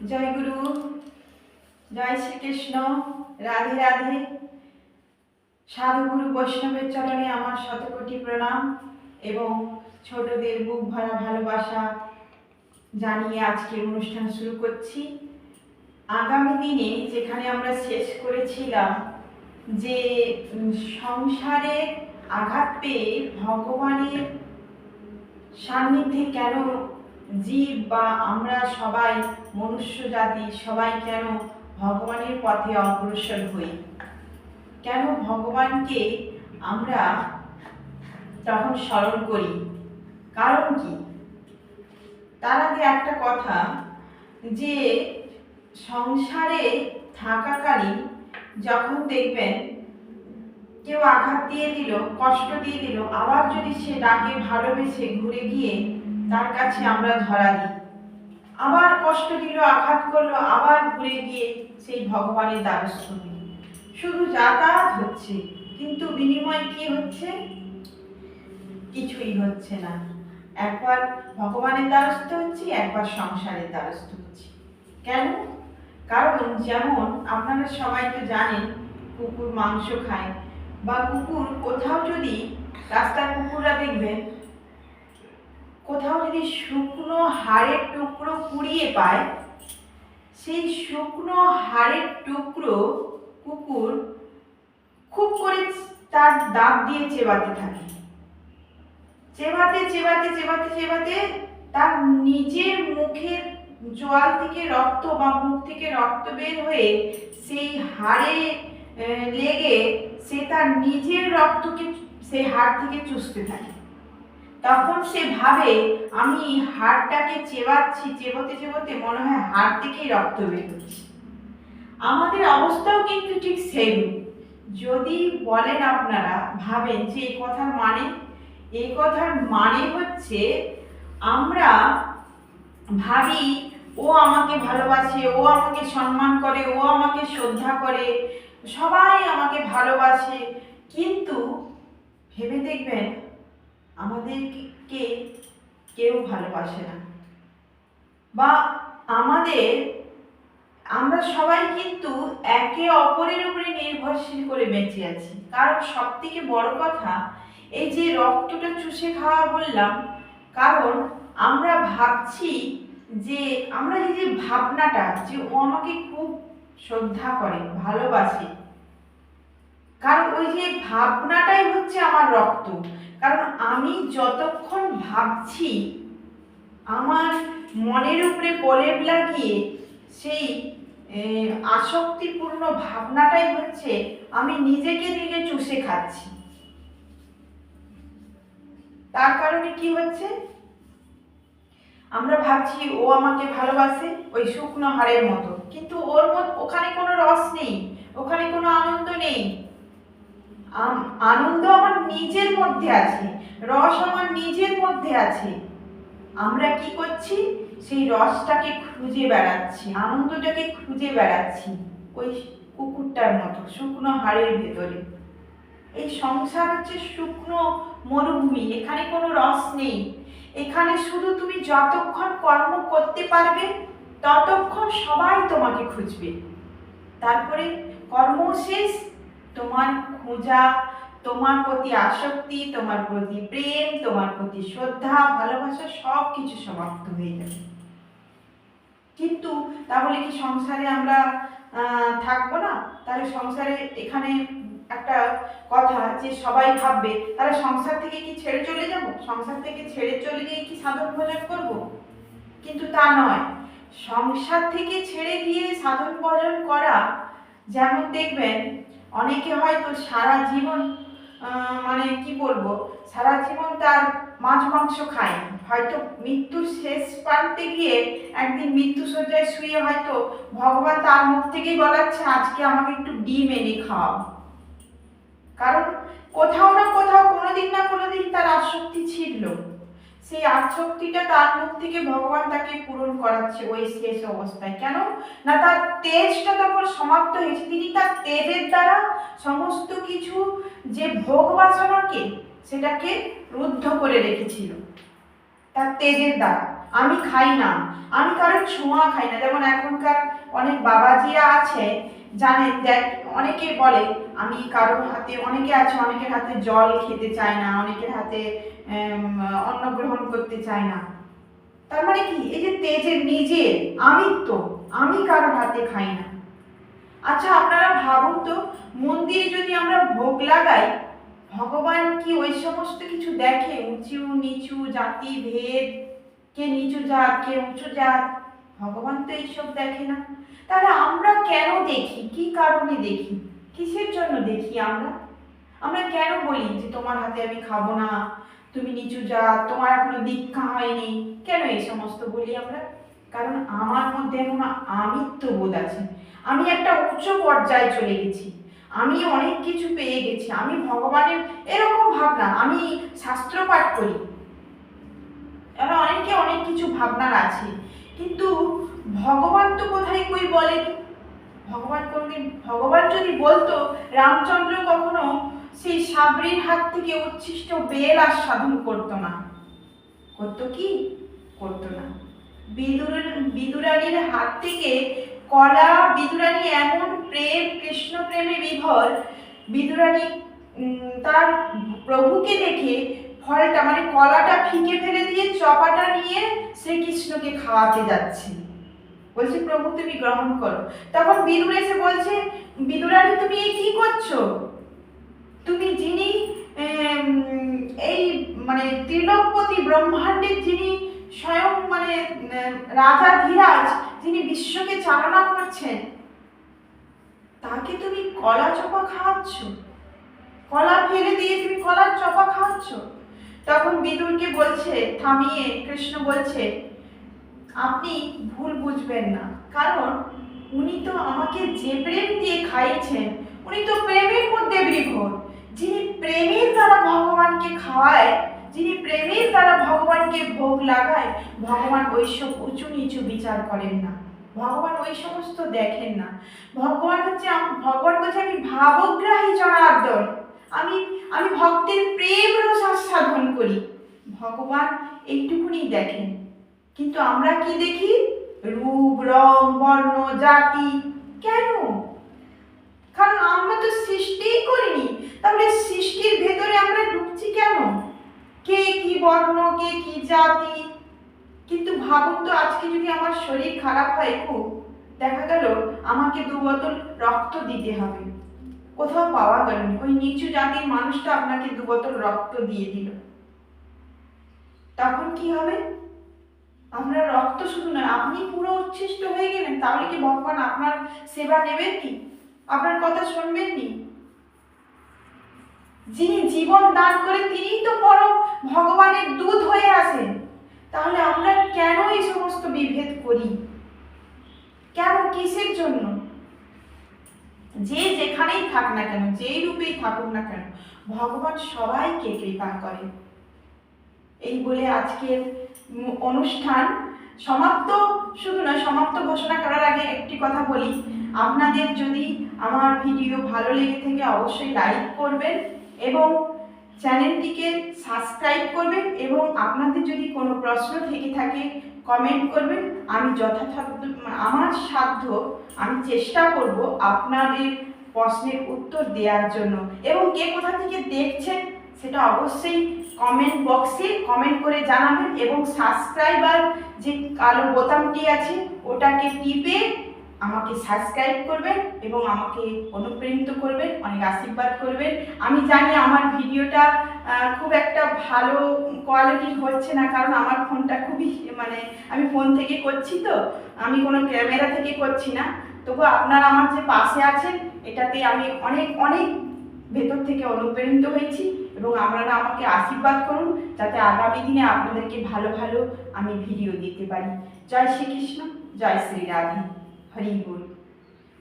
জয় গুরু, জয় শ্রীকৃষ্ণ, রাধে রাধে। সাধু গুরু বৈষ্ণবের চরণে আমার শতকোটি প্রণাম এবং ছোটদের বুক ভরা ভালোবাসা জানিয়ে আজকের অনুষ্ঠান শুরু করছি। আগামী দিনে যেখানে আমরা শেষ করেছিলাম যে সংসারে আঘাত পেয়ে ভগবানের সান্নিধ্যে কেন জীব বা আমরা সবাই, মনুষ্য জাতি, সবাই কেন ভগবানের পথে অগ্রসর হই? কেন ভগবানকে আমরা তখন স্মরণ করি? কারণ কি? তার আগে একটা কথা, যে সংসারে থাকাকালীন যখন দেখবেন, কেউ আঘাত দিয়ে দিল, কষ্ট দিয়ে দিল, আবার যদি সে ডাকে ভালোবেসে ঘুরে গিয়ে তার কাছে আমরা ধরা দিই। আবার কষ্ট দিল, আঘাত করল, আবার ঘুরে গিয়ে সেই ভগবানের দ্বারস্থ শুধু যাতায়াত হচ্ছে, কিন্তু বিনিময় কি হচ্ছে? কিছুই হচ্ছে না। একবার ভগবানের দ্বারস্থ হচ্ছি, একবার সংসারের দ্বারস্থ হচ্ছি। কেন? কারণ যেমন আপনারা সবাই তো জানেন, কুকুর মাংস খায়। বা কুকুর কোথাও যদি রাস্তার কুকুররা দেখবেন কোথাও যদি শুকনো হাড়ের টুকরো কুড়িয়ে পায়, সেই শুকনো হাড়ের টুকরো কুকুর খুব করে তার দাঁত দিয়ে চেবাতে থাকে। চেবাতে চেবাতে চেবাতে চেবাতে তার নিজের মুখের জোয়াল থেকে রক্ত বা মুখ থেকে রক্ত বের হয়ে সেই হাড়ে লেগে সে তার নিজের রক্তকে সেই হাড় থেকে চুষতে থাকে। তখন সে ভাবে, আমি হাড়টাকে চেবাচ্ছি, চেবোতে চেবোতে মনে হয় হাড় থেকেই রক্ত বের হচ্ছে। আমাদের অবস্থাও কিন্তু ঠিক সেম যদি বলেন আপনারা, ভাবেন যে এই কথার মানে এই কথার মানে হচ্ছে, আমরা ভাবি, ও আমাকে ভালোবাসে, ও আমাকে সম্মান করে, ও আমাকে শ্রদ্ধা করে, সবাই আমাকে ভালোবাসে। কিন্তু ভেবে দেখবেন আমাদেরকে কেউ ভালোবাসে না। বা আমাদের, আমরা সবাই কিন্তু একে অপরের উপরে নির্ভরশীল করে বেঁচে আছি। কারণ সব থেকে বড় কথা, এই যে রক্তটা চুষে খাওয়া বললাম, কারণ আমরা ভাবছি যে, আমরা এই যে ভাবনাটা, যে ও আমাকে খুব শ্রদ্ধা করে, ভালোবাসে। কারণ ওই যে ভাবনাটাই হচ্ছে আমার রক্ত। কারণ আমি যতক্ষণ ভাবছি, আমার মনের উপরে প্রলেপ লাগিয়ে সেই আসক্তিপূর্ণ ভাবনাটাই হচ্ছে আমি নিজেকে নিজে চুষে খাচ্ছি। তার কারণে কি হচ্ছে? আমরা ভাবছি, ও আমাকে ভালোবাসে ওই শুকনো হাড়ের মতো, কিন্তু ওর মত, ওখানে কোনো রস নেই, ওখানে কোনো আনন্দ নেই। আনন্দ আমার নিজের মধ্যে আছে, রস আমার নিজের মধ্যে আছে। আমরা কি করছি? সেই রসটাকে খুঁজে বেড়াচ্ছি, আনন্দটাকে খুঁজে বেড়াচ্ছি ওই কুকুরটার মতো, শুকনো হাড়ের ভেতরে। এই সংসার হচ্ছে শুকনো মরুভূমি, এখানে কোনো রস নেই। এখানে শুধু তুমি যতক্ষণ কর্ম করতে পারবে, ততক্ষণ সবাই তোমাকে খুঁজবে। তারপরে কর্ম শেষ তোমার খোঁজা, তোমার প্রতি আসক্তি, তোমার প্রতি প্রেম, তোমার প্রতি শ্রদ্ধা, ভালোবাসা সব কিছু সমাপ্ত হয়ে যাবে। কিন্তু তাহলে কি সংসারে আমরা থাকব না? তাহলে সংসারে এখানে একটা কথা যে সবাই ভাববে, তাহলে সংসার থেকে কি ছেড়ে চলে যাব? সংসার থেকে ছেড়ে চলে গিয়ে কি সাধন ভোজন করব? কিন্তু তা নয়। সংসার থেকে ছেড়ে গিয়ে সাধন ভোজন করা, যেমন দেখবেন অনেকে হয়তো সারা জীবন মানে কি বলব, সারা জীবন তার মাছ মাংস খায়। হয়তো মৃত্যুর শেষ প্রান্তে গিয়ে একদিন মৃত্যু শয্যায় শুয়ে হয়তো ভগবান তার মুখ থেকেই বলাচ্ছে, আজকে আমাকে একটু ডিম এনে খাওয়াও। কারণ কোথাও না কোথাও কোনোদিন না কোনোদিন তার আসক্তি ছিল সেই আসক্তিটা তার মুখ থেকে ভগবান তাকে পূরণ করাচ্ছে ওই শেষ অবস্থায়। কেন? না, তার তেজটা তখন সমাপ্ত হয়েছে। তিনি তার তেজের দ্বারা সমস্ত কিছু যে ভোগ বাসনাকে সেটাকে রুদ্ধ করে রেখেছিল, তার তেজের দ্বারা। আমি খাই না। আমি কারোর ছোঁয়া খাই না। যেমন এখনকার অনেক বাবাজিরা আছে জানেন দেখ অনেকে বলে, আমি কারোর হাতে অনেকে আছে, অনেকের হাতে জল খেতে চায় না, অনেকের হাতে অন্ন গ্রহণ করতে চায় না। তার মানে কি? এই যে তেজের নিজের আমিত্ব, আমি কারোর হাতে খাই না। আচ্ছা আপনারা ভাবুন তো মন্দিরে যদি আমরা ভোগ লাগাই, ভগবান কি ওই সমস্ত কিছু দেখে? উঁচু, নিচু জাতি, ভেদ, কে নিচু জাত, কে উঁচু জাত? ভগবান তো এইসব দেখে না। তাহলে আমরা কেন দেখি? কি কারণে দেখি? কিসের জন্য দেখি আমরা? আমরা কেন বলি যে তোমার হাতে আমি খাব না? তুমি নিচু জাত তোমার এখনও দীক্ষা হয়নি। কেন এই সমস্ত বলি আমরা? কারণ আমার মধ্যে এখনও আমিত্ব বোধ আছে। আমি একটা উচ্চ পর্যায়ে চলে গেছি। আমি অনেক কিছু পেয়ে গেছি। আমি ভগবানের এরকম ভাবনা, আমি শাস্ত্র পাঠ করি। এবার অনেকে অনেক কিছু ভাবনার আছে। কিন্তু ভগবান তো কোথায় কই বলেনি? ভগবান কোনদিন, ভগবান যদি বলতো, রামচন্দ্র কখনো সেই সাবরির হাত থেকে উচ্ছিষ্ট বেল আর সাধন করতো না। করতো কি? করতো না। বিদুর, বিদুরানীর হাত থেকে কলা, বিদুরানী এমন প্রেম, কৃষ্ণ প্রেমে বিভর। বিদুরানী তার প্রভুকে দেখে ফলটা মানে কলাটা ফিকে ফেলে দিয়ে চপাটা নিয়ে শ্রীকৃষ্ণকে খাওয়াতে যাচ্ছে। বলছে, প্রভু, তুমি গ্রহণ করো। তখন বিদুর এসে বলছে, বিদুরানী, তুমি এই কি করছ? তুমি যিনি এই মানে ত্রিলোকপতি ব্রহ্মাণ্ডের যিনি স্বয়ং মানে রাজা ধীরাজ, যিনি বিশ্বকে চালনা করছেন, তাকে তুমি কলা চপা খাওয়াচ্ছ? কলা ফেলে দিয়ে তুমি কলার চপা খাওয়াচ্ছ? তখন বিদুরকে বলছে, থামিয়ে কৃষ্ণ বলছে, আপনি ভুল বুঝবেন না। কারণ উনি তো আমাকে যে প্রেম দিয়ে খাইয়েছেন, উনি তো প্রেমের মধ্যে বিভোর। যিনি প্রেমের দ্বারা ভগবানকে খাওয়ায়, যিনি প্রেমের দ্বারা ভগবানকে ভোগ লাগায়, ভগবান ওইসব উঁচু নিচু বিচার করেন না। ভগবান ওই সমস্ত দেখেন না। ভগবান হচ্ছে ভগবান বলছে আমি ভাবগ্রাহী জনার্দন। আমি আমি ভক্তের প্রেম রস আস্বাদন করি। ভগবান এইটুকুনি দেখেন। কিন্তু আমরা কি দেখি? রূপ, রং, বর্ণ, জাতি। কেন? কারণ আমরা তো সৃষ্টিই করিনি। তাহলে সৃষ্টির ভেতরে আমরা ঢুকছি কেন? কে কি বর্ণ, কে কি জাতি? কিন্তু ভাবুন তো, আজকে যদি আমার শরীর খারাপ হয় খুব, দেখা গেল আমাকে দু বোতল রক্ত দিতে হবে। কোথাও পাওয়া গেল। ওই নিচু জাতির মানুষটা আপনাকে দু বোতল রক্ত দিয়ে দিল। তখন কি হবে? আপনার রক্ত শুধু নয়, আপনি পুরো উচ্ছিষ্ট হয়ে গেলেন। তাহলে কি ভগবান আপনার সেবা নেবেন কি? আপনার কথা শুনবেন নি? যিনি জীবন দান করে তিনিই তো পরম ভগবানের দুধ হয়ে আসেন তাহলে আমরা কেন এই সমস্ত বিভেদ করি? কেন, কিসের জন্য? যে যেখানেই থাক না কেন, যেই রূপেই থাকুক না কেন, ভগবান সবাইকে কৃপা করে। এই বলে আজকের অনুষ্ঠান সমাপ্ত। শুধু না সমাপ্ত ঘোষণা করার আগে একটি কথা বলি। আপনাদের যদি আমার ভিডিও ভালো লেগে থাকে, অবশ্যই লাইক করবেন এবং চ্যানেলটিকে সাবস্ক্রাইব করবেন এবং আপনাদের যদি কোনো প্রশ্ন থেকে থাকে কমেন্ট করবেন। আমি যথাসাধ্য, আমার সাধ্য আমি চেষ্টা করব আপনাদের প্রশ্নের উত্তর দেওয়ার জন্য। এবং কে কোথা থেকে দেখছেন, সেটা অবশ্যই কমেন্ট বক্সে কমেন্ট করে জানাবেন এবং সাবস্ক্রাইবার যে কালো বোতামটি আছে, ওটাকে টিপে আমাকে সাবস্ক্রাইব করবেন এবং আমাকে অনুপ্রাণিত করবেন অনেক আশীর্বাদ করবেন আমি জানি আমার ভিডিওটা খুব একটা ভালো কোয়ালিটির হচ্ছে না, কারণ আমার ফোনটা খুবই মানে আমি ফোন থেকে করছি তো, আমি কোনো ক্যামেরা থেকে করছি না। তবু আপনারা আমার যে পাশে আছেন, এটাতে আমি অনেক অনেক ভেতর থেকে অনুপ্রাণিত হয়েছি এবং আপনারা আমাকে আশীর্বাদ করুন, যাতে আগামী দিনে আপনাদেরকে ভালো ভালো আমি ভিডিও দিতে পারি। জয় শ্রীকৃষ্ণ, জয় শ্রী রাধে। হরি বল